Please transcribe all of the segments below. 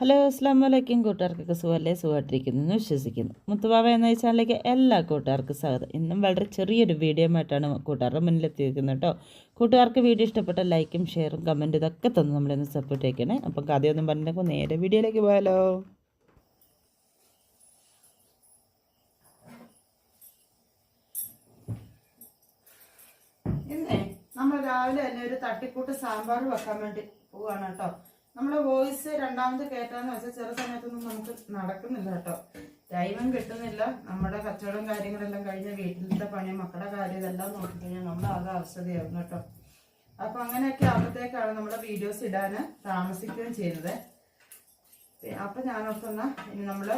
Hello അസ്ലാം വലൈക്കും കൂട്ടുകാർക്കൊക്കെ സുഖമല്ലേ? സുഖമായിട്ടിരിക്കുന്നു. എന്ന് വിശ്വസിക്കുന്നു. മുത്തുബാബ എന്ന ചാനലിലേക്ക് എല്ലാ കൂട്ടുകാർക്കും സ്വാഗതം. ഇന്നും വളരെ ചെറിയൊരു വീഡിയോ ആയിട്ടാണ് കൂട്ടുകാരുടെ മുന്നിലെത്തിയിരിക്കുന്നത് കേട്ടോ. കൂട്ടുകാർക്ക് വീഡിയോ ഇഷ്ടപ്പെട്ട ലൈക്കും ഷെയറും കമന്റും ഇതൊക്കെ തന്നു നമ്മളൊന്ന് സപ്പോർട്ട് ചെയ്യണേ അപ്പം കഥയൊന്നും പറഞ്ഞിട്ടുണ്ടെങ്കിൽ നേരെ വീഡിയോയിലേക്ക് പോയാലോ? ഇന്നേ നമ്മൾ രാവിലെ തന്നെ ഒരു തട്ടിക്കൂട്ട് സാമ്പാർ വെക്കാൻ വേണ്ടി പോവാണ് കേട്ടോ. നമ്മൾ വോയിസ് രണ്ടാമത് കേട്ടാന്ന് വെച്ചാൽ ചില സമയത്തൊന്നും നമുക്ക് നടക്കുന്നില്ല കേട്ടോ. ടൈമും കിട്ടുന്നില്ല. നമ്മുടെ കച്ചവടം കാര്യങ്ങളെല്ലാം കഴിഞ്ഞ വീട്ടിലത്തെ പണി മക്കളുടെ കാര്യം ഇതെല്ലാം നോക്കിക്കഴിഞ്ഞാൽ നമ്മൾ ആകെ അവസ്ഥയായിരുന്നു കേട്ടോ. അപ്പൊ അങ്ങനെയൊക്കെ ആകുമ്പോഴത്തേക്കാണ് നമ്മുടെ വീഡിയോസ് ഇടാൻ താമസിക്കുകയും ചെയ്യുന്നത്. അപ്പൊ ഞാൻ ഓർക്കുന്ന ഇനി നമ്മൾ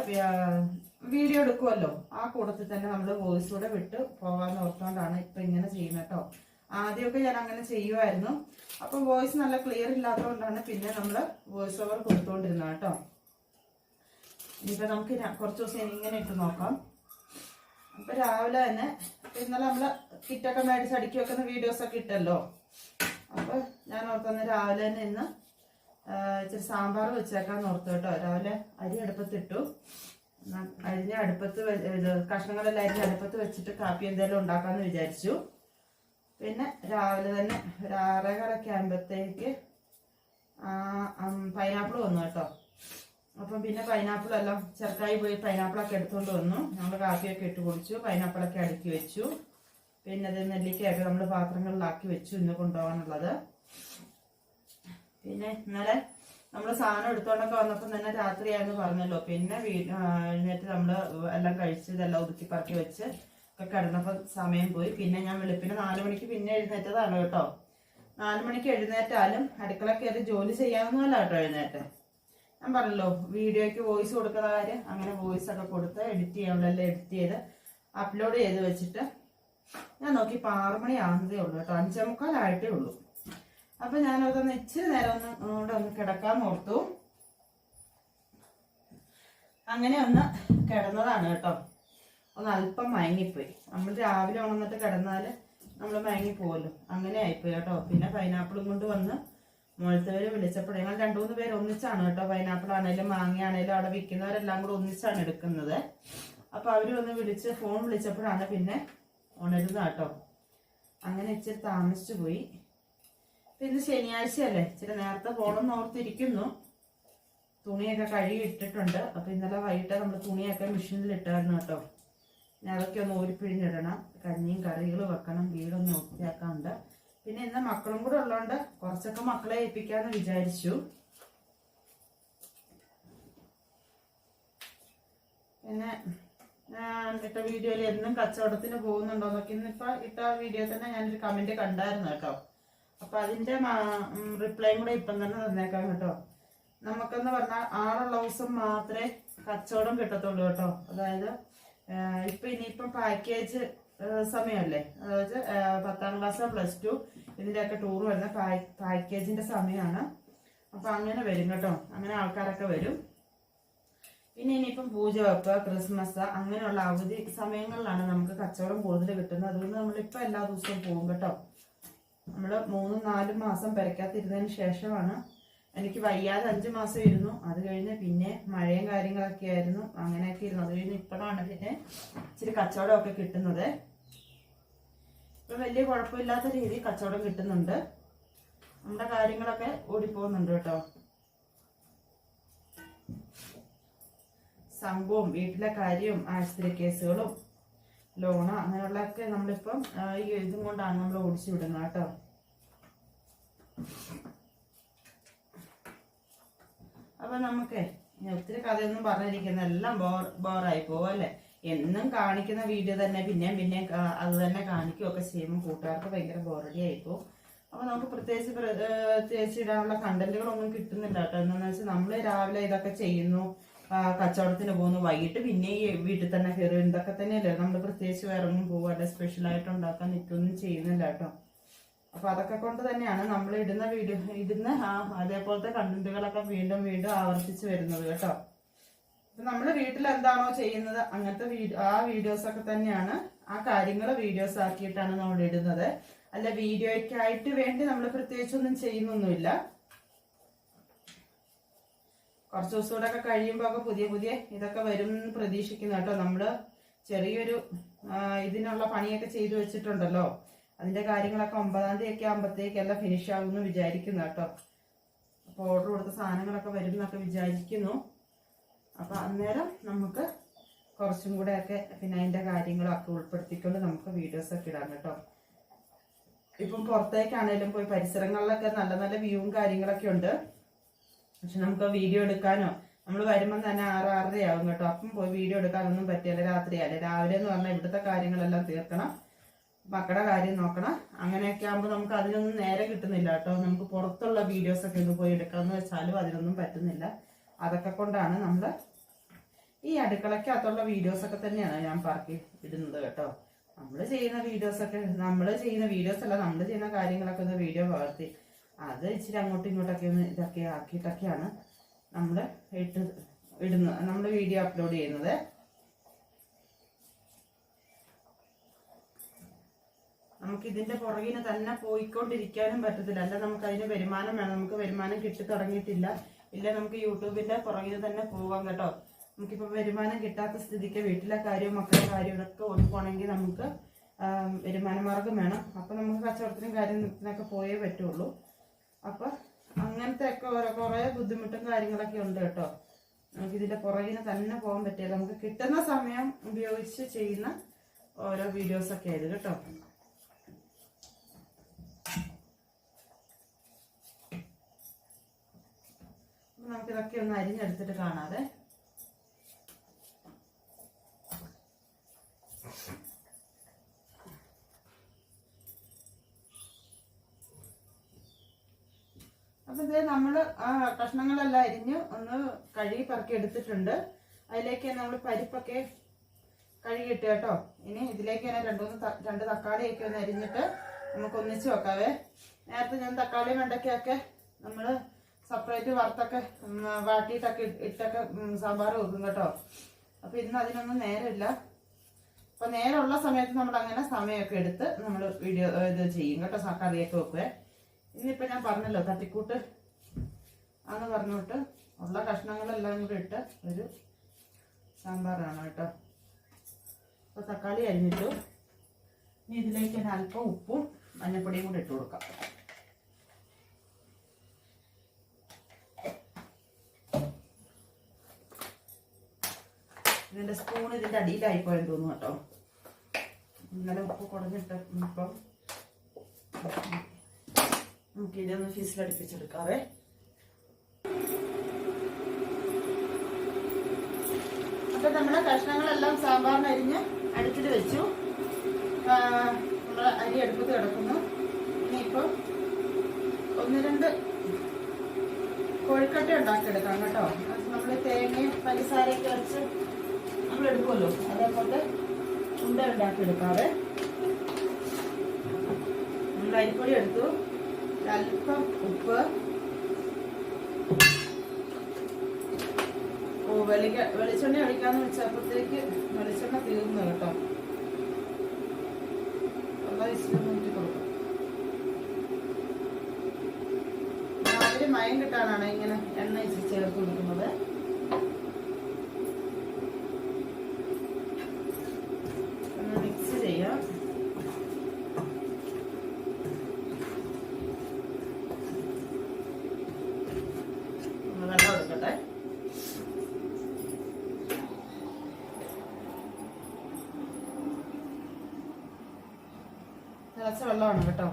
വീഡിയോ എടുക്കുമല്ലോ ആ കൂട്ടത്തിൽ തന്നെ നമ്മൾ വോയിസ് കൂടെ വിട്ട് പോവാന്ന് ഓർത്തുകൊണ്ടാണ് ഇപ്പൊ ഇങ്ങനെ ചെയ്യുന്നത് കേട്ടോ. ആദ്യമൊക്കെ ഞാൻ അങ്ങനെ ചെയ്യുമായിരുന്നു അപ്പൊ വോയിസ് നല്ല ക്ലിയർ ഇല്ലാത്തതുകൊണ്ടാണ് പിന്നെ നമ്മൾ വോയിസ് ഓവർ കൊടുത്തുകൊണ്ടിരുന്നത് കേട്ടോ. ഇനിയിപ്പോ നമുക്ക് കുറച്ച് ദിവസം ഇങ്ങനെ ഇട്ട് നോക്കാം. അപ്പൊ രാവിലെ തന്നെ ഇന്നലെ നമ്മൾ കിറ്റൊക്കെ മേടിച്ച് അടുക്കി വെക്കുന്ന വീഡിയോസ് ഒക്കെ ഇട്ടല്ലോ. അപ്പൊ ഞാൻ ഓർത്തുന്ന രാവിലെ തന്നെ ഇന്ന് ഇച്ചിരി സാമ്പാർ വെച്ചേക്കാന്ന് ഓർത്തു കേട്ടോ. രാവിലെ അരി അടുപ്പത്തിട്ടു. അരിഞ്ഞ അടുപ്പത്ത് കഷ്ണങ്ങളെല്ലാം അരിഞ്ഞ അടുപ്പത്ത് വെച്ചിട്ട് കാപ്പി എന്തെങ്കിലും ഉണ്ടാക്കാന്ന് വിചാരിച്ചു. പിന്നെ രാവിലെ തന്നെ ഒരു ആറേകാലൊക്കെ ആകുമ്പോഴത്തേക്ക് പൈനാപ്പിൾ വന്നു കേട്ടോ. അപ്പം പിന്നെ പൈനാപ്പിൾ എല്ലാം ചെറുക്കായി പോയി പൈനാപ്പിളൊക്കെ എടുത്തുകൊണ്ട് വന്നു. നമ്മൾ കാപ്പിയൊക്കെ ഇട്ട് കുടിച്ചു പൈനാപ്പിളൊക്കെ അടുക്കി വെച്ചു. പിന്നെ അത് നെല്ലിക്കയൊക്കെ നമ്മൾ പാത്രങ്ങളിലാക്കി വെച്ചു ഇന്ന് കൊണ്ടുപോകാനുള്ളത്. പിന്നെ ഇന്നലെ നമ്മൾ സാധനം എടുത്തോണ്ടൊക്കെ വന്നപ്പോൾ തന്നെ രാത്രിയായെന്ന് പറഞ്ഞല്ലോ. പിന്നെ വീ- നമ്മൾ എല്ലാം കഴിച്ച് ഇതെല്ലാം ഒതുക്കി പറക്കി വെച്ച് ഒക്കെ കിടന്നപ്പോൾ സമയം പോയി. പിന്നെ ഞാൻ വെളുപ്പിന് നാല് മണിക്ക് പിന്നെ എഴുന്നേറ്റതാണ് കേട്ടോ. നാല് മണിക്ക് എഴുന്നേറ്റാലും അടുക്കള കയറി ജോലി ചെയ്യാവുന്നതല്ല കേട്ടോ എഴുന്നേറ്റ്. ഞാൻ പറഞ്ഞല്ലോ വീഡിയോയ്ക്ക് വോയിസ് കൊടുക്കുന്ന കാര്യം അങ്ങനെ വോയിസ് ഒക്കെ കൊടുത്ത് എഡിറ്റ് ചെയ്യാനുള്ളതെല്ലാം എഡിറ്റ് ചെയ്ത് അപ്ലോഡ് ചെയ്ത് വെച്ചിട്ട് ഞാൻ നോക്കി ഇപ്പം ആറ് മണി ആകുന്നതേ ഉള്ളൂ കേട്ടോ. മുക്കാലായിട്ടേ ഉള്ളൂ. അപ്പം ഞാനതൊന്ന് ഇച്ചിരി നേരം ഒന്ന് കൂടെ ഒന്ന് കിടക്കാൻ ഓർത്തു. അങ്ങനെ ഒന്ന് കിടന്നതാണ് കേട്ടോ. ഒന്ന് അല്പം മയങ്ങിപ്പോയി. നമ്മൾ രാവിലെ ഉണങ്ങിട്ട് കിടന്നാൽ നമ്മൾ മയങ്ങിപ്പോവല്ലോ. അങ്ങനെ ആയിപ്പോയി കേട്ടോ. പിന്നെ പൈനാപ്പിളും കൊണ്ട് വന്ന് മുഴത്തവര് വിളിച്ചപ്പോൾ ഞങ്ങൾ രണ്ടു മൂന്ന് പേര് ഒന്നിച്ചാണ് കേട്ടോ പൈനാപ്പിൾ ആണേലും മാങ്ങ ആണേലും അവിടെ വിൽക്കുന്നവരെല്ലാം കൂടെ ഒന്നിച്ചാണ് എടുക്കുന്നത്. അപ്പൊ അവർ വന്ന് വിളിച്ച് ഫോൺ വിളിച്ചപ്പോഴാണ് പിന്നെ ഉണരുന്നത് കേട്ടോ. അങ്ങനെ ഇച്ചിരി താമസിച്ചു പോയി. പിന്നെ ശനിയാഴ്ച അല്ലേ ഇച്ചിരി നേരത്തെ പോകണം ഓർത്തിരിക്കുന്നു. തുണിയൊക്കെ കഴുകി ഇട്ടിട്ടുണ്ട്. അപ്പൊ ഇന്നലെ വൈകിട്ട് നമ്മൾ തുണിയൊക്കെ മെഷീനിൽ ഇട്ടായിരുന്നു കേട്ടോ. അതൊക്കെ ഒന്ന് ഊരിപ്പിഴിഞ്ഞിടണം. കഞ്ഞിയും കറികളും വെക്കണം. വീടൊന്ന് വൃത്തിയാക്കാനുണ്ട് പിന്നെ ഇന്ന് മക്കളും കൂടെ ഉള്ളതുകൊണ്ട് കുറച്ചൊക്കെ മക്കളെ ഏൽപ്പിക്കാന്ന് വിചാരിച്ചു. പിന്നെ ഇട്ട വീഡിയോയിൽ എന്നും കച്ചവടത്തിന് പോകുന്നുണ്ടോന്നൊക്കെ ഇന്നിപ്പോ ഇട്ട വീഡിയോ തന്നെ ഞാനൊരു കമന്റ് കണ്ടായിരുന്നു കേട്ടോ. അപ്പൊ അതിന്റെ റിപ്ലൈയും കൂടെ ഇപ്പം തന്നെ തന്നേക്കാം കേട്ടോ. നമുക്കെന്ന് പറഞ്ഞാൽ ആറുള്ള ദിവസം മാത്രമേ കച്ചവടം കിട്ടത്തുള്ളൂ കേട്ടോ. അതായത് ഇപ്പൊ ഇനിയിപ്പം പാക്കേജ് സമയമല്ലേ? അതായത് പത്താം ക്ലാസ് പ്ലസ് ടു ഇതിന്റെയൊക്കെ ടൂർ വരുന്ന പാക്കേജിന്റെ സമയമാണ്. അപ്പൊ അങ്ങനെ വരും കേട്ടോ. അങ്ങനെ ആൾക്കാരൊക്കെ വരും. പിന്നെ ഇനിയിപ്പം പൂജ വെപ്പ് ക്രിസ്മസ് അങ്ങനെയുള്ള അവധി സമയങ്ങളിലാണ് നമുക്ക് കച്ചവടം കൂടുതൽ കിട്ടുന്നത്. അതുകൊണ്ട് നമ്മളിപ്പോൾ എല്ലാ ദിവസവും പോകും കേട്ടോ. നമ്മൾ മൂന്നും നാലും മാസം പെരക്കാത്തിരുന്നതിന് ശേഷമാണ് എനിക്ക് വയ്യാതെ അഞ്ചു മാസം ഇരുന്നു. അത് കഴിഞ്ഞ് പിന്നെ മഴയും കാര്യങ്ങളൊക്കെ ആയിരുന്നു. അങ്ങനെയൊക്കെ ഇരുന്നു. അത് കഴിഞ്ഞ് ഇപ്പോഴാണ് പിന്നെ ഇച്ചിരി കച്ചവടമൊക്കെ കിട്ടുന്നത്. ഇപ്പൊ വലിയ കുഴപ്പമില്ലാത്ത രീതിയിൽ കച്ചവടം കിട്ടുന്നുണ്ട്. നമ്മുടെ കാര്യങ്ങളൊക്കെ ഓടിപ്പോകുന്നുണ്ട് കേട്ടോ. സംഭവം വീട്ടിലെ കാര്യവും ആശുപത്രി കേസുകളും ലോണ് അങ്ങനെയുള്ളതൊക്കെ നമ്മളിപ്പം ഈ ഇതും കൊണ്ടാണ് നമ്മൾ ഓടിച്ചു വിടുന്നത് കേട്ടോ. അപ്പൊ നമുക്ക് ഒത്തിരി കഥയൊന്നും പറഞ്ഞിരിക്കുന്ന എല്ലാം ബോർ ബോറായി പോവല്ലേ എന്നും കാണിക്കുന്ന വീഡിയോ തന്നെ പിന്നെയും പിന്നെയും അത് തന്നെ കാണിക്കുകയൊക്കെ ചെയ്യുമ്പോൾ കൂട്ടുകാർക്ക് ഭയങ്കര ബോറടി ആയിപ്പോ അപ്പൊ നമുക്ക് പ്രത്യേകിച്ച് പ്ര- പ്രത്യേകിച്ച് ഇടാനുള്ള കണ്ടന്റുകളൊന്നും കിട്ടുന്നില്ല കേട്ടോ. എന്താണെന്ന് വെച്ചാൽ നമ്മൾ രാവിലെ ഇതൊക്കെ ചെയ്യുന്നു. കച്ചവടത്തിന് പോകുന്നു. വൈകിട്ട് പിന്നെ ഈ വീട്ടിൽ തന്നെ കയറി ഇതൊക്കെ തന്നെയല്ലേ? നമ്മൾ പ്രത്യേകിച്ച് വേറെ ഒന്നും സ്പെഷ്യൽ ആയിട്ട് ഉണ്ടാക്കാൻ നിൽക്കൊന്നും ചെയ്യുന്നില്ല കേട്ടോ. അപ്പൊ അതൊക്കെ കൊണ്ട് തന്നെയാണ് നമ്മൾ ഇടുന്ന വീഡിയോ ഇടുന്ന അതേപോലത്തെ കണ്ടന്റുകളൊക്കെ വീണ്ടും വീണ്ടും ആവർത്തിച്ച് വരുന്നത് കേട്ടോ. അപ്പൊ നമ്മൾ വീട്ടിൽ എന്താണോ ചെയ്യുന്നത് അങ്ങനത്തെ ആ വീഡിയോസ് ഒക്കെ തന്നെയാണ് ആ കാര്യങ്ങൾ വീഡിയോസ് ആക്കിയിട്ടാണ് നമ്മൾ ഇടുന്നത്. അല്ല വീഡിയോയ്ക്കായിട്ട് വേണ്ടി നമ്മൾ പ്രത്യേകിച്ചൊന്നും ചെയ്യുന്നൊന്നുമില്ല. കുറച്ച് ദിവസം കൂടെ ഒക്കെ കഴിയുമ്പോൾ ഒക്കെ പുതിയ പുതിയ ഇതൊക്കെ വരും എന്ന് പ്രതീക്ഷിക്കുന്നു കേട്ടോ. നമ്മൾ ചെറിയൊരു ഇതിനുള്ള പണിയൊക്കെ ചെയ്തു വെച്ചിട്ടുണ്ടല്ലോ. അതിന്റെ കാര്യങ്ങളൊക്കെ ഒമ്പതാം തീയതി ഒക്കെ ആകുമ്പോഴത്തേക്ക് എല്ലാം ഫിനിഷ് ആകുമെന്ന് വിചാരിക്കുന്നു കേട്ടോ. അപ്പോൾ ഓർഡർ കൊടുത്ത സാധനങ്ങളൊക്കെ വരും എന്നൊക്കെ വിചാരിക്കുന്നു. അപ്പം അന്നേരം നമുക്ക് കുറച്ചും കൂടെ ഒക്കെ പിന്നെ അതിന്റെ കാര്യങ്ങളൊക്കെ ഉൾപ്പെടുത്തിക്കൊണ്ട് നമുക്ക് വീഡിയോസൊക്കെ ഇടാം കേട്ടോ. ഇപ്പം പുറത്തേക്കാണേലും പോയി പരിസരങ്ങളിലൊക്കെ നല്ല നല്ല വ്യൂവും കാര്യങ്ങളൊക്കെ ഉണ്ട്. പക്ഷെ നമുക്ക് വീഡിയോ എടുക്കാനോ നമ്മൾ വരുമ്പം തന്നെ ആറ് ആറരയാവും കേട്ടോ. അപ്പം പോയി വീഡിയോ എടുക്കാനൊന്നും പറ്റില്ല. രാത്രിയല്ലേ രാവിലെ എന്ന് പറഞ്ഞാൽ ഇവിടുത്തെ കാര്യങ്ങളെല്ലാം തീർക്കണം. മക്കളുടെ കാര്യം നോക്കണം. അങ്ങനെയൊക്കെ ആകുമ്പോൾ നമുക്ക് അതിനൊന്നും നേരെ കിട്ടുന്നില്ല കേട്ടോ. നമുക്ക് പുറത്തുള്ള വീഡിയോസ് ഒക്കെ ഒന്ന് പോയി എടുക്കാമെന്ന് വെച്ചാലും അതിനൊന്നും പറ്റുന്നില്ല. അതൊക്കെ കൊണ്ടാണ് നമ്മൾ ഈ അടുക്കളയ്ക്കകത്തുള്ള വീഡിയോസ് ഒക്കെ തന്നെയാണ് ഞാൻ പറക്കി ഇടുന്നത് കേട്ടോ. നമ്മൾ ചെയ്യുന്ന വീഡിയോസൊക്കെ നമ്മൾ ചെയ്യുന്ന വീഡിയോസ് അല്ല നമ്മൾ ചെയ്യുന്ന കാര്യങ്ങളൊക്കെ ഒന്ന് വീഡിയോ പകർത്തി. അത് ഇച്ചിരി അങ്ങോട്ടും ഇങ്ങോട്ടൊക്കെ ഒന്ന് ഇതൊക്കെ ആക്കിയിട്ടൊക്കെയാണ് നമ്മൾ ഇട്ട് ഇടുന്നത് നമ്മൾ വീഡിയോ അപ്ലോഡ് ചെയ്യുന്നത്. നമുക്ക് ഇതിന്റെ പുറകിന് തന്നെ പോയിക്കൊണ്ടിരിക്കാനും പറ്റത്തില്ല. അല്ല നമുക്ക് അതിന് വരുമാനം വേണം. നമുക്ക് വരുമാനം കിട്ടി തുടങ്ങിയിട്ടില്ല ഇല്ല നമുക്ക് യൂട്യൂബിന്റെ പുറകിന് തന്നെ പോവാം കേട്ടോ. നമുക്കിപ്പോ വരുമാനം കിട്ടാത്ത സ്ഥിതിക്ക് വീട്ടിലെ കാര്യവും മക്കളുടെ കാര്യവും ഇതൊക്കെ ഒതുക്കണമെങ്കിൽ നമുക്ക് വരുമാനമാർഗം വരുമാന മാർഗം വേണം. അപ്പൊ നമുക്ക് കച്ചവടത്തിനും കാര്യത്തിനൊക്കെ പോയേ പറ്റുള്ളൂ. അപ്പൊ അങ്ങനത്തെ ഒക്കെ ഓരോ കുറെ ബുദ്ധിമുട്ടും കാര്യങ്ങളൊക്കെ ഉണ്ട് കേട്ടോ. നമുക്ക് ഇതിന്റെ പുറകിന് തന്നെ പോകാൻ പറ്റില്ല. നമുക്ക് കിട്ടുന്ന സമയം ഉപയോഗിച്ച് ചെയ്യുന്ന ഓരോ വീഡിയോസൊക്കെ ആയത് കേട്ടോ അപ്പൊ നമുക്കിതൊക്കെ ഒന്ന് അരിഞ്ഞെടുത്തിട്ട് കാണാതെ അപ്പൊ ഇത് നമ്മൾ ആ കഷ്ണങ്ങളെല്ലാം അരിഞ്ഞ് ഒന്ന് കഴുകി പറക്കി എടുത്തിട്ടുണ്ട്. അതിലേക്ക് നമ്മൾ പരിപ്പൊക്കെ കഴുകിയിട്ട് കേട്ടോ. ഇനി ഇതിലേക്ക് തന്നെ രണ്ടുമൂന്ന് രണ്ട് തക്കാളിയൊക്കെ ഒന്ന് അരിഞ്ഞിട്ട് നമുക്ക് ഒന്നിച്ച് വെക്കാവേ. നേരത്തെ ഞാൻ തക്കാളിയും വെണ്ടയ്ക്കൊക്കെ നമ്മൾ സെപ്പറേറ്റ് വറുത്തൊക്കെ വാട്ടിയിട്ടൊക്കെ ഇട്ടൊക്കെ സാമ്പാർ വെക്കും കേട്ടോ. അപ്പൊ ഇന്ന് അതിനൊന്നും നേരമില്ല. അപ്പൊ നേരമുള്ള സമയത്ത് നമ്മൾ അങ്ങനെ സമയമൊക്കെ എടുത്ത് നമ്മൾ വീഡിയോ ഇത് ചെയ്യും കേട്ടോ കറിയൊക്കെ വെക്കുവേ. ഇന്നിപ്പോ ഞാൻ പറഞ്ഞല്ലോ തട്ടിക്കൂട്ട് ആന്ന് പറഞ്ഞോട്ട് ഉള്ള കഷ്ണങ്ങളെല്ലാം കൂടി ഇട്ട് ഒരു സാമ്പാറാണ് കേട്ടോ. അപ്പൊ തക്കാളി അരിഞ്ഞിട്ടു. ഇനി ഇതിലേക്ക് അല്പം ഉപ്പും മഞ്ഞപ്പൊടിയും കൂടി ഇട്ട് കൊടുക്കാം. ഇതിന്റെ സ്പൂൺ ഇതിന്റെ അടിയിലായി പോയെന്ന് തോന്നുന്നു കേട്ടോ. ഇന്നലെ ഉപ്പ് കുടഞ്ഞിട്ട് ഇപ്പം നമുക്ക് ഇതൊന്ന് ഫീസിലടുപ്പിച്ചെടുക്കാവേ അപ്പൊ നമ്മളെ കഷ്ണങ്ങളെല്ലാം സാമ്പാറിന് അരിഞ്ഞ് അടുപ്പിൽ വെച്ചു. നമ്മൾ നമ്മളെ അരി അടുപ്പത്ത് കിടക്കുന്നു. ഇനിയിപ്പം ഒന്ന് രണ്ട് കോഴിക്കട്ട ഉണ്ടാക്കിയെടുക്കാം കേട്ടോ. അത് നമ്മൾ തേങ്ങയും പഞ്ചസാരയൊക്കെ അരച്ച് എടുക്കുമല്ലോ. അതേപോലെ ഉണ്ട ഉണ്ടാക്കിയെടുക്കാവേ നമ്മൾ അരിപ്പൊടി എടുത്തു. അല്പം ഉപ്പ്. ഓ വെളിക്ക വെളിച്ചെണ്ണ ഒഴിക്കാന്ന് വെച്ചപ്പോഴത്തേക്ക് വെളിച്ചെണ്ണ തീർന്നു കേട്ടോ. മയം കിട്ടാനാണ് ഇങ്ങനെ എണ്ണ ഇച്ചിരി ചേർത്ത് കൊടുക്കുന്നത് ഒന്ന് മിക്സ് ചെയ്യാം ഒന്ന് വെള്ളം എടുക്കട്ടെ തിളച്ച വെള്ളമാണ് കേട്ടോ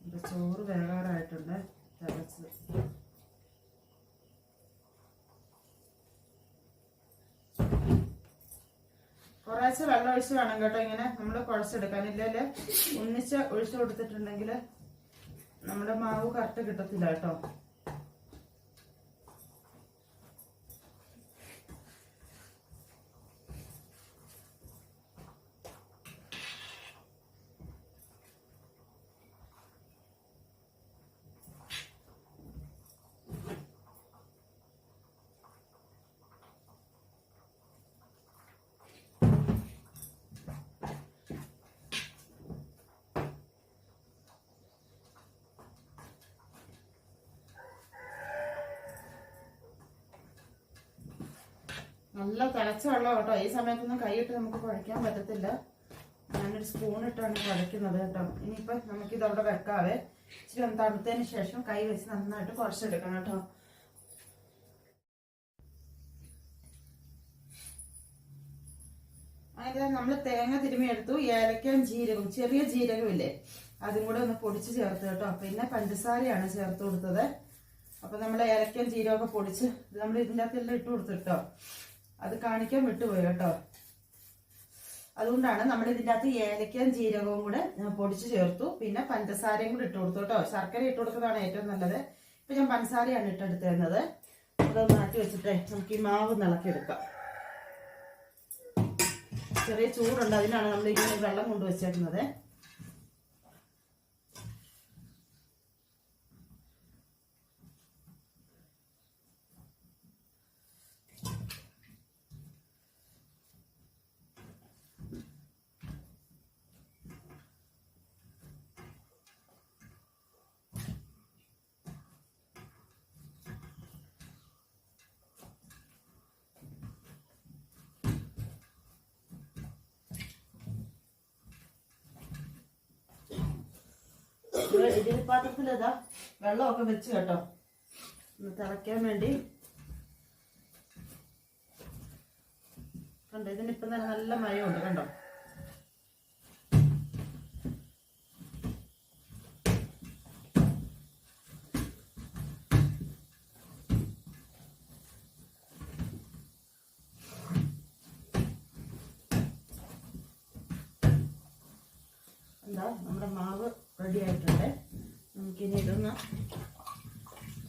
ഇപ്പൊ ചോറ് വേകാറായിട്ടുണ്ട്. തിളച്ച്. കുറേശ്ശെ വെള്ളം ഒഴിച്ച് വേണം കേട്ടോ ഇങ്ങനെ നമ്മൾ കുഴച്ചെടുക്കാൻ. ഇല്ലല്ലേ ഒന്നിച്ച് ഒഴിച്ചു കൊടുത്തിട്ടുണ്ടെങ്കിൽ നമ്മുടെ മാവ് കറക്റ്റ് കിട്ടത്തില്ല കേട്ടോ. നല്ല തിളച്ച വെള്ളം കേട്ടോ. ഈ സമയത്തൊന്നും കൈയിട്ട് നമുക്ക് കുഴയ്ക്കാൻ പറ്റത്തില്ല. ഞാനൊരു സ്പൂൺ ഇട്ടാണ് കുഴയ്ക്കുന്നത് കേട്ടോ. ഇനിയിപ്പോൾ നമുക്കിത് അവിടെ വെക്കാവേ. ഇച്ചിരി ഒന്ന് തണുത്തതിന് ശേഷം കൈ വെച്ച് നന്നായിട്ട് കുറച്ചെടുക്കണം കേട്ടോ. അതിന് നമ്മൾ തേങ്ങ തിരുമിയെടുത്തു ഏലക്കയും ജീരകവും ചെറിയ ജീരകമില്ലേ? അതും കൂടെ ഒന്ന് പൊടിച്ച് ചേർത്ത് കേട്ടോ. പിന്നെ പഞ്ചസാരയാണ് ചേർത്ത് കൊടുത്തത്. അപ്പൊ നമ്മൾ ഏലക്കയും ജീരകമൊക്കെ പൊടിച്ച് നമ്മൾ ഇതിന്റെ അകത്തെല്ലാം ഇട്ട് കൊടുത്തു കേട്ടോ അത് കാണിക്കാൻ വിട്ടുപോയി കേട്ടോ. അതുകൊണ്ടാണ് നമ്മൾ ഇതിന്റെ അകത്ത് ഏലക്കയും ജീരകവും കൂടെ പൊടിച്ച് ചേർത്തു. പിന്നെ പഞ്ചസാരയും കൂടെ ഇട്ട് കൊടുത്തു കേട്ടോ. ശർക്കര ഇട്ട് കൊടുക്കുന്നതാണ് ഏറ്റവും നല്ലത്. ഇപ്പൊ ഞാൻ പഞ്ചസാരയാണ് ഇട്ടെടുത്തിരുന്നത് അത് മാറ്റി വെച്ചിട്ട് നമുക്ക് ഈ മാവ് നിളക്കിയെടുക്കാം. ചെറിയ ചൂടുണ്ട് അതിനാണ് നമ്മൾ ഇങ്ങനെ വെള്ളം കൊണ്ട് ഇഡലി പാത്രത്തിൽ ഇതാ വെള്ളമൊക്കെ വെച്ച് കേട്ടോ. ഒന്ന് തിളയ്ക്കാൻ വേണ്ടി. കണ്ടോ ഇതിനിപ്പം തന്നെ നല്ല മയമുണ്ട് കണ്ടോ? എന്താ നമ്മുടെ മാവ് റെഡി ആയിട്ടുണ്ട്. നമുക്കിനി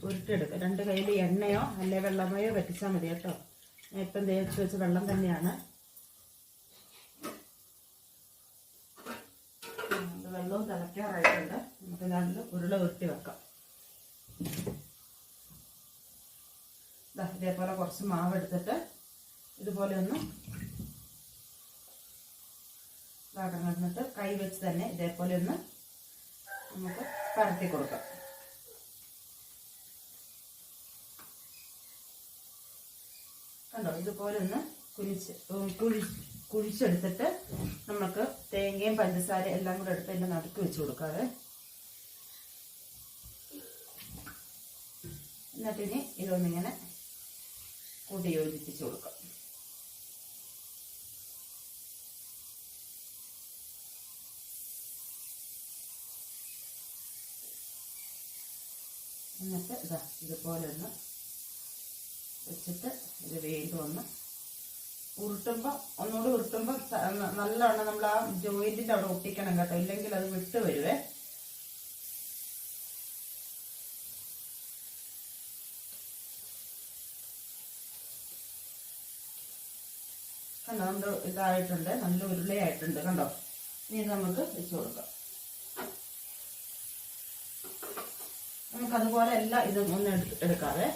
ഉരുട്ടെടുക്കുക രണ്ട് കയ്യിൽ എണ്ണയോ അല്ലെ വെള്ളമയോ വറ്റിച്ചാൽ മതി കേട്ടോ. ഞാൻ ഇപ്പം തേച്ച് വെച്ച വെള്ളം തന്നെയാണ്. വെള്ളവും തിളയ്ക്കാറായിട്ടുണ്ട്. നമുക്ക് രണ്ട് ഉരുള ഉരുട്ടി വെക്കാം. ഇതേപോലെ കുറച്ച് മാവ് എടുത്തിട്ട് ഇതുപോലെ ഒന്ന് കണ്ടിട്ട് കൈ വെച്ച് തന്നെ ഇതേപോലെ ഒന്ന് നമുക്ക് പരത്തി കൊടുക്കാം. കണ്ടോ? ഇതുപോലെ ഒന്ന് കുഴിച്ച് കുഴി കുഴിച്ചെടുത്തിട്ട് നമുക്ക് തേങ്ങയും പഞ്ചസാര എല്ലാം കൂടെ എടുത്ത് അതിന്റെ നടുക്ക് വെച്ച് കൊടുക്കാതെ എന്നിട്ടിനി ഇതൊന്നിങ്ങനെ കൂട്ടി യോജിപ്പിച്ച് കൊടുക്കാം. എന്നിട്ട് ഇതാ ഇതുപോലെ ഒന്ന് വെച്ചിട്ട് ഇത് വീണ്ടും ഒന്ന് ഉരുട്ടുമ്പോൾ ഒന്നുകൂടി ഉരുട്ടുമ്പോൾ നല്ലവണ്ണം നമ്മൾ ആ ജോയിന്റിന്റെ അവിടെ ഒട്ടിക്കണം കേട്ടോ. ഇല്ലെങ്കിൽ അത് വിട്ട് വരുവേ. കണ്ടോ? നമ്മുടെ ഇതായിട്ടുണ്ട്. നല്ല ഉരുളയായിട്ടുണ്ട്. കണ്ടോ? ഇനി നമുക്ക് വെച്ച് കൊടുക്കാം. നമുക്കതുപോലെ എല്ലാം ഇതും ഒന്ന് എടുക്കാവേ.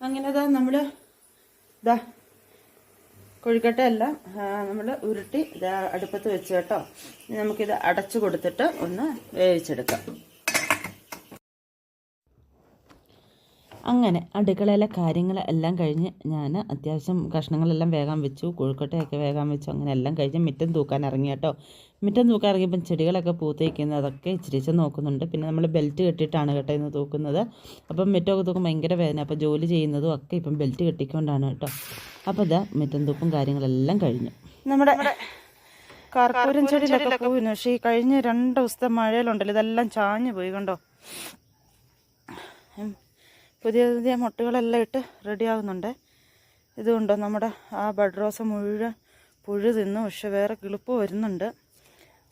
അങ്ങനെ ഇതാ നമ്മൾ ഇതാ കൊഴുക്കട്ട എല്ലാം നമ്മൾ ഉരുട്ടി അടുപ്പത്ത് വെച്ച് കേട്ടോ. നമുക്കിത് അടച്ചു കൊടുത്തിട്ട് ഒന്ന് വേവിച്ചെടുക്കാം. അങ്ങനെ അടുക്കളയിലെ കാര്യങ്ങളെല്ലാം കഴിഞ്ഞ് ഞാൻ അത്യാവശ്യം കഷ്ണങ്ങളെല്ലാം വേഗം വെച്ചു കൊഴുക്കട്ടയൊക്കെ വേഗം വെച്ചു അങ്ങനെ എല്ലാം കഴിഞ്ഞ് മിറ്റം തൂക്കാൻ ഇറങ്ങി കേട്ടോ. മിറ്റം തൂക്കാൻ ഇറങ്ങിയപ്പം ചെടികളൊക്കെ പൂത്തേക്കുന്നത് അതൊക്കെ ഇച്ചിരിച്ച് നോക്കുന്നുണ്ട്. പിന്നെ നമ്മൾ ബെൽറ്റ് കെട്ടിയിട്ടാണ് കേട്ടോ ഇന്ന് തൂക്കുന്നത്. അപ്പം മിറ്റമൊക്കെ തൂക്കും ഭയങ്കര വേദന അപ്പോൾ ജോലി ചെയ്യുന്നതും ഒക്കെ ഇപ്പം ബെൽറ്റ് കെട്ടിക്കൊണ്ടാണ് കേട്ടോ. അപ്പോൾ ഇതാ മിറ്റം തൂക്കും കാര്യങ്ങളെല്ലാം കഴിഞ്ഞു. നമ്മുടെ കർപ്പൂരം ചെടിയിലൊക്കെ പോയിരുന്നു പക്ഷേ ഈ കഴിഞ്ഞ രണ്ട് ദിവസത്തെ മഴയിലുണ്ടല്ലോ ഇതെല്ലാം ചാഞ്ഞു പോയി കണ്ടോ. പുതിയ പുതിയ മുട്ടകളെല്ലാം ഇട്ട് റെഡിയാകുന്നുണ്ട്. ഇതുകൊണ്ടോ നമ്മുടെ ആ ബഡ് റോസ മുഴുവൻ പുഴു തിന്നു പക്ഷെ വേറെ കിളിപ്പ് വരുന്നുണ്ട്.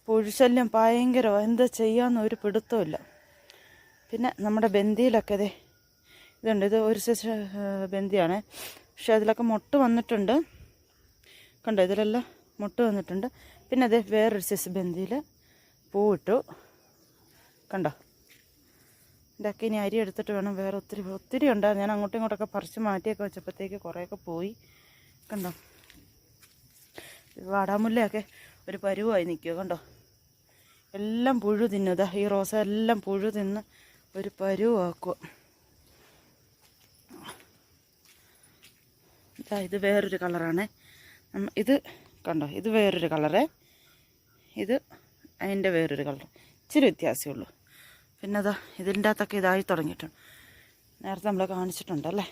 പുഴുശല്യം ഭയങ്കരമാണ് എന്താ ചെയ്യാമെന്ന് ഒരു പിടുത്തമില്ല പിന്നെ നമ്മുടെ ബന്ദിയിലൊക്കെ അതെ ഇതുണ്ട്. ഇത് ഒരു സൈസ് ബന്ദിയാണ്. പക്ഷെ അതിലൊക്കെ മുട്ട് വന്നിട്ടുണ്ട്. കണ്ടോ? ഇതിലെല്ലാം മുട്ട് വന്നിട്ടുണ്ട്. പിന്നെ അതേ വേറൊരു സൈസ് ബന്ദിയിൽ പൂവിട്ടു. കണ്ടോ? ഇതൊക്കെ ഇനി അരി എടുത്തിട്ട് വേണം വേറെ ഒത്തിരി ഒത്തിരി ഉണ്ട് ഞാൻ അങ്ങോട്ടും ഇങ്ങോട്ടൊക്കെ പറിച്ച് മാറ്റിയൊക്കെ വെച്ചപ്പോഴത്തേക്ക് കുറേയൊക്കെ പോയി. കണ്ടോ? വാടാമുല്ലയൊക്കെ ഒരു പരുവായി നിൽക്കുക കണ്ടോ? എല്ലാം പുഴു തിന്നുക ഈ റോസ എല്ലാം പുഴു തിന്ന് ഒരു പരുവാക്കുക ഇതാ ഇത് വേറൊരു കളറാണ്. ഇത് കണ്ടോ? ഇത് വേറൊരു കളറേ. ഇത് അതിന്റെ വേറൊരു കളർ ഇച്ചിരി വ്യത്യാസമേ ഉള്ളൂ. പിന്നെ അതാ ഇതിന്റെ അകത്തൊക്കെ ഇതായി തുടങ്ങിയിട്ടുണ്ട്. നേരത്തെ നമ്മൾ കാണിച്ചിട്ടുണ്ടല്ലേ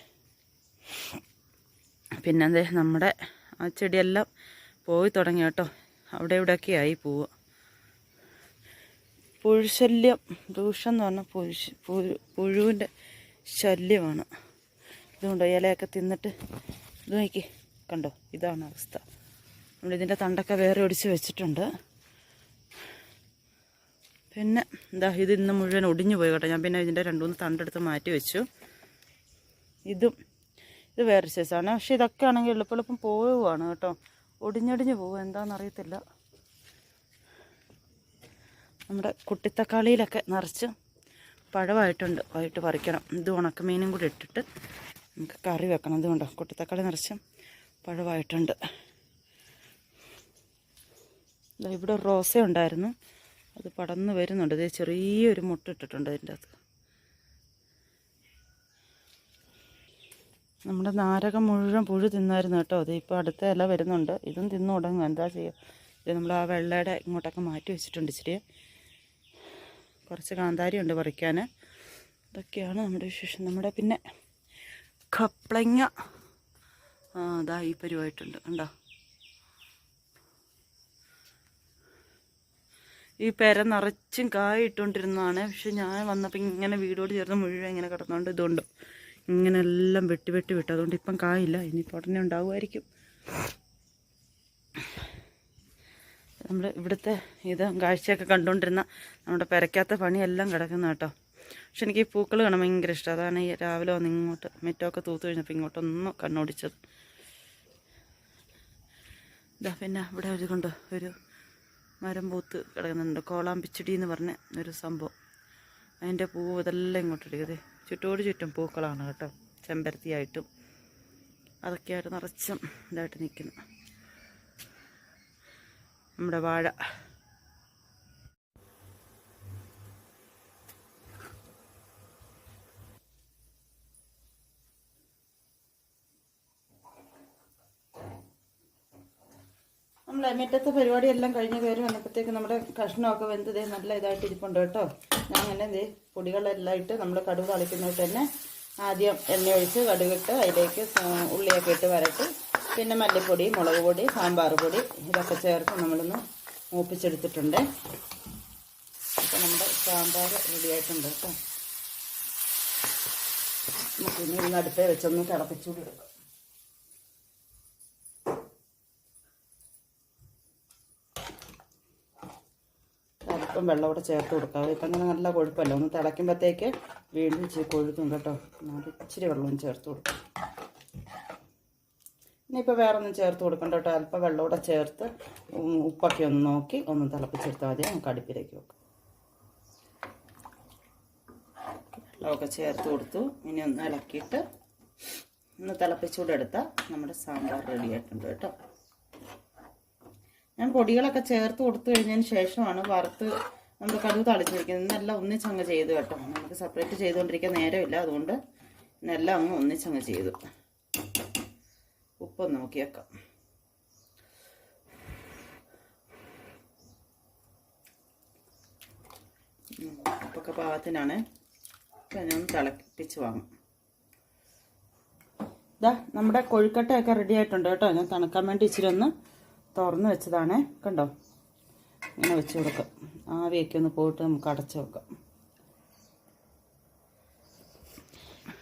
പിന്നെ എന്തേ നമ്മുടെ ആ ചെടിയെല്ലാം പോയി തുടങ്ങി കേട്ടോ. അവിടെ ഇവിടെയൊക്കെ ആയി പോവുക. പുഴുശല്യം ദൂഷം എന്ന് പറഞ്ഞാൽ പുഴുശ് പുഴു പുഴുവിന്റെ ശല്യമാണ്. ഇതുകൊണ്ടോ ഇലയൊക്കെ തിന്നിട്ട് ഇത് നോക്കി. കണ്ടോ ഇതാണ് അവസ്ഥ. നമ്മളിതിന്റെ തണ്ടൊക്കെ വേറെ ഒടിച്ച് വെച്ചിട്ടുണ്ട്. പിന്നെ എന്താ ഇത് ഇന്ന് മുഴുവൻ ഒടിഞ്ഞു പോയി കേട്ടോ. ഞാൻ പിന്നെ ഇതിന്റെ രണ്ടുമൂന്ന് തണ്ടെടുത്ത് മാറ്റി വെച്ചു. ഇതും ഇത് വേറെ സൈസാണ് പക്ഷേ ഇതൊക്കെ ആണെങ്കിൽ എളുപ്പം എളുപ്പം പോവുകയാണ് കേട്ടോ. ഒടിഞ്ഞൊടിഞ്ഞ് പോകും എന്താണെന്നറിയത്തില്ല നമ്മുടെ കുട്ടിത്തക്കാളിയിലൊക്കെ നിറച്ച് പഴമായിട്ടുണ്ട്. വൈകിട്ട് പറിക്കണം. ഇത് ഉണക്കമീനും കൂടി ഇട്ടിട്ട് നമുക്ക് കറി വെക്കണം. ഇതുകൊണ്ടോ? കുട്ടിത്തക്കാളി നിറച്ചും പഴമായിട്ടുണ്ട്. ഇവിടെ റോസ ഉണ്ടായിരുന്നു അത് പടന്ന് വരുന്നുണ്ട്. ഇത് ചെറിയൊരു മുട്ട ഇട്ടിട്ടുണ്ട് അതിന്റെ അകത്ത്. നമ്മുടെ നാരകം മുഴുവൻ പുഴു തിന്നായിരുന്നു കേട്ടോ. അത് ഇപ്പോൾ അടുത്ത ഇല വരുന്നുണ്ട്. ഇതും തിന്നു തുടങ്ങും എന്താ ചെയ്യുക? ഇത് നമ്മൾ ആ വെള്ളയുടെ ഇങ്ങോട്ടൊക്കെ മാറ്റി വെച്ചിട്ടുണ്ട് ഇച്ചിരി. കുറച്ച് കാന്താരി ഉണ്ട് പറിക്കാൻ. ഇതൊക്കെയാണ് നമ്മുടെ വിശേഷം. നമ്മുടെ പിന്നെ കപ്ലങ്ങ. അതാ ഈ പരിവായിട്ടുണ്ട്. കണ്ടോ? ഈ പെര നിറച്ചും കായ ഇട്ടുകൊണ്ടിരുന്നതാണ് പക്ഷെ ഞാൻ വന്നപ്പോൾ ഇങ്ങനെ വീടോട് ചേർന്ന് മുഴുവൻ ഇങ്ങനെ കിടന്നുകൊണ്ട് ഇതുകൊണ്ട് ഇങ്ങനെ എല്ലാം വെട്ടി വെട്ടി വിട്ടു. അതുകൊണ്ട് ഇപ്പം കായില്ല. ഇനിയിപ്പോൾ ഉടനെ ഉണ്ടാവുമായിരിക്കും. നമ്മൾ ഇവിടുത്തെ ഇത് കാഴ്ചയൊക്കെ കണ്ടുകൊണ്ടിരുന്ന നമ്മുടെ പെരയ്ക്കാത്ത പണിയെല്ലാം കിടക്കുന്ന കേട്ടോ. പക്ഷെ എനിക്ക് ഈ പൂക്കൾ കാണാൻ ഭയങ്കര ഇഷ്ടം. അതാണ് ഈ രാവിലെ വന്ന് ഇങ്ങോട്ട് മുറ്റമൊക്കെ തൂത്ത് കഴിഞ്ഞപ്പോൾ ഇങ്ങോട്ടൊന്ന് കണ്ണോടിച്ചത്. ഇതാ പിന്നെ ഇവിടെ ഒരു കൊണ്ട് ഒരു മരം പൂത്ത് കിടക്കുന്നുണ്ട്. കോളാമ്പിച്ചെടി എന്ന് പറഞ്ഞ ഒരു സംഭവം. അതിന്റെ പൂവ് ഇതെല്ലാം ഇങ്ങോട്ട് അതെ ചുറ്റോട് ചുറ്റും പൂക്കളാണ് കേട്ടോ. ചെമ്പരത്തിയായിട്ടും അതൊക്കെയായിട്ട് നിറച്ചും ഇതായിട്ട് നിൽക്കുന്നു. നമ്മുടെ വാഴ. നമ്മൾ മുറ്റത്തെ പരിപാടിയെല്ലാം കഴിഞ്ഞ് കയറി വന്നപ്പോഴത്തേക്ക് നമ്മുടെ കഷ്ണമൊക്കെ വെന്ത് ദേ നല്ല ഇതായിട്ട് ഇരിപ്പുണ്ട് കേട്ടോ. ഞാൻ അങ്ങനെ ദേ പൊടികളെല്ലാം ഇട്ട് നമ്മൾ കടുക് തളിക്കുന്നത് തന്നെ ആദ്യം എണ്ണ ഒഴിച്ച് കടുകിട്ട് അതിലേക്ക് ഉള്ളിയൊക്കെ ഇട്ട് വരട്ടി. പിന്നെ മല്ലിപ്പൊടി മുളക് പൊടി സാമ്പാർ പൊടി ഇതൊക്കെ ചേർത്ത് നമ്മളൊന്ന് മൂപ്പിച്ചെടുത്തിട്ടുണ്ട്. അപ്പോൾ നമ്മുടെ സാമ്പാർ റെഡിയായിട്ടുണ്ട് കേട്ടോ. നമുക്ക് ഇനി ഒന്ന് അടുപ്പേ വെച്ചൊന്ന് തിളപ്പിച്ചുകൂടി എടുക്കാം. അല്പം വെള്ളം കൂടെ ചേർത്ത് കൊടുക്കാം. ഇപ്പം അങ്ങനെ നല്ല കൊഴുപ്പല്ല. ഒന്ന് തിളയ്ക്കുമ്പോഴത്തേക്ക് വീണ്ടും ഇച്ചിരി കൊഴുക്കും കേട്ടോ. എന്നാലും ഇച്ചിരി വെള്ളവും ചേർത്ത് കൊടുക്കും. ഇനിയിപ്പോൾ വേറെ ഒന്നും ചേർത്ത് കൊടുക്കണ്ട കേട്ടോ. അല്പം വെള്ളം കൂടെ ചേർത്ത് ഉപ്പൊക്കെ ഒന്ന് നോക്കി ഒന്ന് തിളപ്പിച്ചെടുത്താൽ മതി. നമുക്ക് അടുപ്പിലേക്ക് വെക്കാം. വെള്ളമൊക്കെ ചേർത്ത് കൊടുത്തു. ഇനി ഒന്ന് ഇളക്കിയിട്ട് ഒന്ന് തിളപ്പിച്ചുകൂടെ എടുത്താൽ നമ്മുടെ സാമ്പാർ റെഡി ആയിട്ടുണ്ട് കേട്ടോ. ഞാൻ പൊടികളൊക്കെ ചേർത്ത് കൊടുത്തു കഴിഞ്ഞതിന് ശേഷമാണ് വറുത്ത് നമ്മൾ കടുക് തളിച്ച് വയ്ക്കുന്നത് ഇന്നെല്ലാം ഒന്നിച്ചങ്ങ് ചെയ്തു കേട്ടോ. നമുക്ക് സെപ്പറേറ്റ് ചെയ്തുകൊണ്ടിരിക്കാൻ നേരമില്ല. അതുകൊണ്ട് ഇന്നെല്ലാം അങ്ങ് ഒന്നിച്ചങ്ങ് ചെയ്തു. ഉപ്പൊന്ന് നോക്കിയേക്കാം ഉപ്പൊക്കെ പാകത്തിനാണ്. ഞാൻ തിളപ്പിച്ച് വാങ്ങും. ഇതാ നമ്മുടെ കൊഴുക്കട്ടയൊക്കെ റെഡി ആയിട്ടുണ്ട് കേട്ടോ. ഞാൻ തണുക്കാൻ വേണ്ടി ഇച്ചിരി ഒന്ന് തുറന്ന് വെച്ചതാണേ. കണ്ടോ? ഇങ്ങനെ വെച്ച് കൊടുക്കാം. ആവിയൊക്കെ ഒന്ന് പോയിട്ട് നമുക്ക് അടച്ചു വെക്കാം.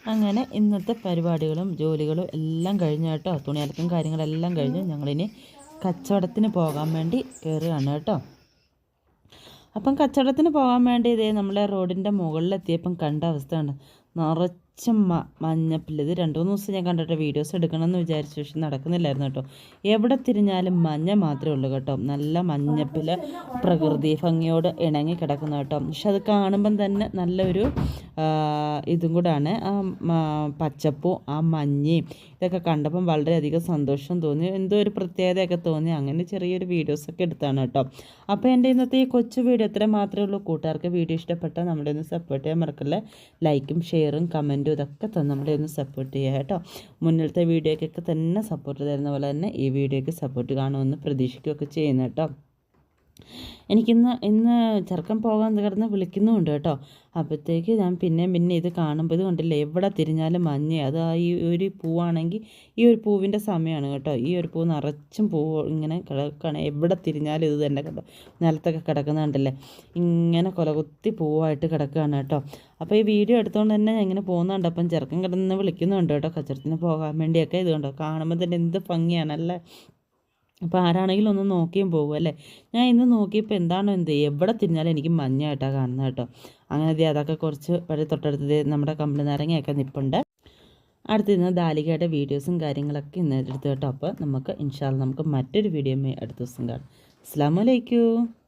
അങ്ങനെ ഇന്നത്തെ പരിപാടികളും ജോലികളും എല്ലാം കഴിഞ്ഞ കേട്ടോ. തുണി അലക്കും കാര്യങ്ങളെല്ലാം കഴിഞ്ഞ് ഞങ്ങളിനി കച്ചവടത്തിന് പോകാൻ വേണ്ടി കയറുകയാണ് കേട്ടോ. അപ്പം കച്ചവടത്തിന് പോകാൻ വേണ്ടി ഇതേ നമ്മളെ റോഡിന്റെ മുകളിലെത്തിയപ്പം കണ്ട അവസ്ഥയാണ്. നിറച്ച് മ മഞ്ഞപ്പില്ല ഇത് രണ്ട് മൂന്ന് ദിവസം ഞാൻ കണ്ടിട്ട് വീഡിയോസ് എടുക്കണമെന്ന് വിചാരിച്ചു. പക്ഷെ നടക്കുന്നില്ലായിരുന്നു കേട്ടോ. എവിടെ തിരിഞ്ഞാലും മഞ്ഞ മാത്രമേ ഉള്ളൂ കേട്ടോ. നല്ല മഞ്ഞപ്പിൽ പ്രകൃതി ഭംഗിയോട് ഇണങ്ങി കിടക്കുന്ന കേട്ടോ. പക്ഷെ അത് കാണുമ്പം തന്നെ നല്ലൊരു ഇതും കൂടാണ്. ആ പച്ചപ്പും ആ മഞ്ഞയും ഇതൊക്കെ കണ്ടപ്പം വളരെയധികം സന്തോഷം തോന്നി. എന്തോ ഒരു പ്രത്യേകതയൊക്കെ തോന്നി. അങ്ങനെ ചെറിയൊരു വീഡിയോസൊക്കെ എടുത്താണ് കേട്ടോ. അപ്പോൾ എന്റെ ഇന്നത്തെ ഈ കൊച്ചു വീഡിയോ ഇത്ര മാത്രമേ ഉള്ളൂ. കൂട്ടുകാർക്ക് വീഡിയോ ഇഷ്ടപ്പെട്ടാൽ നമ്മുടെ ഒന്ന് സപ്പോർട്ട് ചെയ്യാൻ മറക്കല്ലേ. ലൈക്കും ഷെയറും കമന്റും ഇതൊക്കെ തന്നെ നമ്മുടെ ഒന്ന് സപ്പോർട്ട് ചെയ്യുക കേട്ടോ. മുന്നിലത്തെ വീഡിയോക്കൊക്കെ തന്നെ സപ്പോർട്ട് തരുന്ന പോലെ തന്നെ ഈ വീഡിയോയ്ക്ക് സപ്പോർട്ട് കാണുമെന്ന് പ്രതീക്ഷിക്കുകയൊക്കെ ചെയ്യുന്നു കേട്ടോ. എനിക്കിന്ന് ഇന്ന് ചെറുക്കം പോകാൻ കിടന്ന് വിളിക്കുന്നുമുണ്ട് കേട്ടോ. അപ്പോഴത്തേക്ക് ഞാൻ പിന്നെയും പിന്നെ ഇത് കാണുമ്പോൾ ഇത് എവിടെ തിരിഞ്ഞാലും മഞ്ഞ. അത് ആ ഈ ഒരു പൂവാണെങ്കിൽ ഈ ഒരു പൂവിന്റെ സമയമാണ് കേട്ടോ. ഈ ഒരു പൂ നിറച്ചും പൂ ഇങ്ങനെ കിടക്കുകയാണ് എവിടെ തിരിഞ്ഞാലും ഇത് തന്നെ കേട്ടോ നിലത്തൊക്കെ കിടക്കുന്ന കണ്ടില്ലേ? ഇങ്ങനെ കൊലകുത്തി പൂവായിട്ട് കിടക്കുകയാണ് കേട്ടോ. അപ്പോൾ ഈ വീഡിയോ എടുത്തുകൊണ്ട് തന്നെ ഞാൻ ഇങ്ങനെ പോകുന്നുണ്ട്. അപ്പം ചെറുക്കൻ കിടന്ന് വിളിക്കുന്നുണ്ട് കേട്ടോ. കച്ചറത്തിന് പോകാൻ വേണ്ടിയൊക്കെ ഇത് കണ്ടോ? കാണുമ്പോൾ തന്നെ എന്ത് ഭംഗിയാണല്ലേ? അപ്പോൾ ആരാണെങ്കിലും ഒന്ന് നോക്കിയും പോകും അല്ലേ? ഞാൻ ഇന്ന് നോക്കിയപ്പോൾ എന്താണോ എന്ത്? എവിടെ തിരിഞ്ഞാലും എനിക്ക് മഞ്ഞായിട്ടാണ് കാണുന്നത് കേട്ടോ. അങ്ങനെ ദേ അതൊക്കെ കുറച്ച് വഴി തൊട്ടടുത്ത് നമ്മുടെ കമ്പിളി നാരങ്ങയൊക്കെ നിൽപ്പുണ്ട് അടുത്ത് ഇന്ന് ദാലികയുടെ വീഡിയോസും കാര്യങ്ങളൊക്കെ ഇന്ന് കേട്ടോ. അപ്പോൾ നമുക്ക് ഇൻഷാൽ നമുക്ക് മറ്റൊരു വീഡിയോ അടുത്ത ദിവസം കാണാം. അസ്സാം